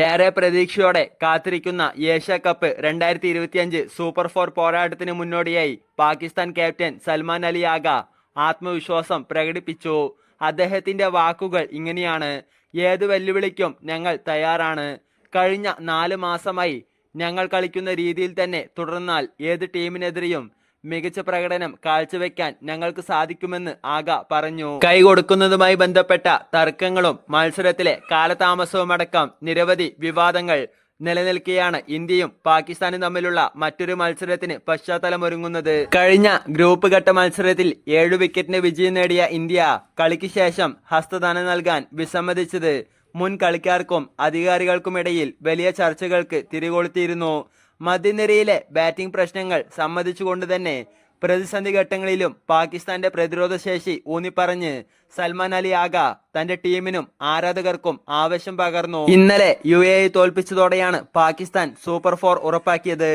ഏറെ പ്രതീക്ഷയോടെ കാത്തിരിക്കുന്ന ഏഷ്യ കപ്പ് രണ്ടായിരത്തി ഇരുപത്തിയഞ്ച് സൂപ്പർ ഫോർ പോരാട്ടത്തിന് മുന്നോടിയായി പാകിസ്ഥാൻ ക്യാപ്റ്റൻ സൽമാൻ അലി ആഗ ആത്മവിശ്വാസം പ്രകടിപ്പിച്ചു. അദ്ദേഹത്തിന്റെ വാക്കുകൾ ഇങ്ങനെയാണ് ഏത് വെല്ലുവിളിക്കും ഞങ്ങൾ തയ്യാറാണ്. കഴിഞ്ഞ നാല് മാസമായി ഞങ്ങൾ കളിക്കുന്ന രീതിയിൽ തന്നെ തുടർന്നാൽ ഏത് ടീമിനെതിരെയും മികച്ച പ്രകടനം കാഴ്ചവെക്കാൻ ഞങ്ങൾക്ക് സാധിക്കുമെന്ന് ആഗ പറഞ്ഞു. കൈ കൊടുക്കുന്നതുമായി ബന്ധപ്പെട്ട തർക്കങ്ങളും മത്സരത്തിലെ കാലതാമസവുമടക്കം നിരവധി വിവാദങ്ങൾ നിലനിൽക്കെയാണ് ഇന്ത്യയും പാകിസ്ഥാനും തമ്മിലുള്ള മറ്റൊരു മത്സരത്തിന് പശ്ചാത്തലമൊരുങ്ങുന്നത്. കഴിഞ്ഞ ഗ്രൂപ്പ് ഘട്ട മത്സരത്തിൽ ഏഴു വിക്കറ്റിന് വിജയം നേടിയ ഇന്ത്യ കളിക്ക് ശേഷം ഹസ്തദാനം നൽകാൻ വിസമ്മതിച്ചത്. മുൻ കളിക്കാർക്കും അധികാരികൾക്കുമിടയിൽ വലിയ ചർച്ചകൾക്ക് തിരികൊളുത്തിയിരുന്നു. മധ്യനിരയിലെ ബാറ്റിംഗ് പ്രശ്നങ്ങൾ സമ്മതിച്ചുകൊണ്ട് തന്നെ പ്രതിസന്ധി ഘട്ടങ്ങളിലും പാകിസ്ഥാന്റെ പ്രതിരോധ ശേഷി ഊന്നിപ്പറഞ്ഞ് സൽമാൻ അലി ആഗ തന്റെ ടീമിനും ആരാധകർക്കും ആവേശം പകർന്നു. ഇന്നലെ യു എ തോൽപ്പിച്ചതോടെയാണ് പാകിസ്ഥാൻ സൂപ്പർ ഫോർ ഉറപ്പാക്കിയത്.